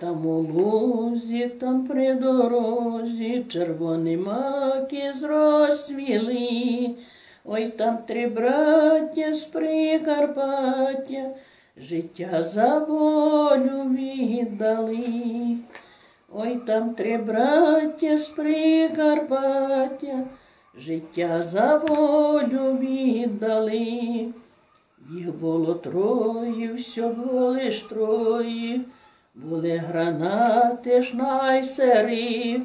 Там у лузі, там при дорозі, червоні маки зрозцвіли. Ой, там три браття з Прикарпаття, життя за волю віддали. Ой, там три браття з Прикарпаття, життя за волю віддали. Їх було троє, всього лиш троє, були гранати ж найсери.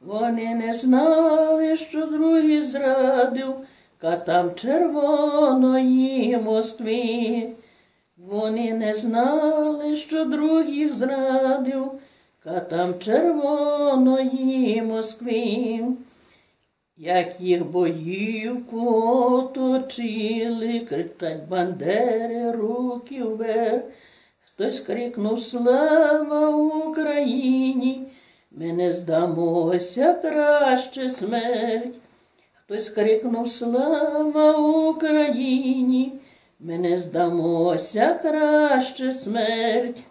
Вони не знали, що другий зрадив катам червоної Москви. Вони не знали, що других зрадив катам червоної Москви. Як їх боївку оточили, кричать бандери, руки вверх. Хтось крикнув Слава Україні, ми не здамося краще смерть. Хтось крикнув Слава Україні, ми не здамося краще смерть.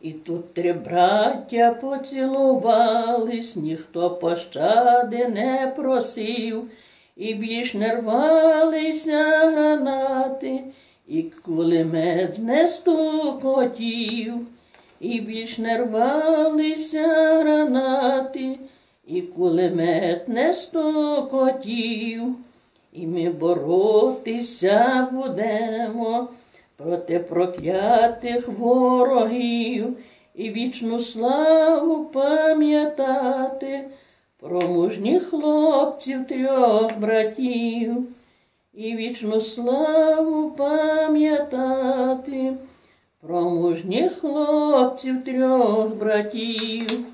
І тут три браття поцілувались, ніхто пощади не просив, і більш не рвалися гранати, і кулемет не стукотів, і більш не рвалися гранати, і кулемет не стукотів, і ми боротися будемо проти проклятих ворогів і вічну славу пам'ятати про мужніх хлопців трьох братів, і вічну славу пам'ятати про мужніх хлопців трьох братів.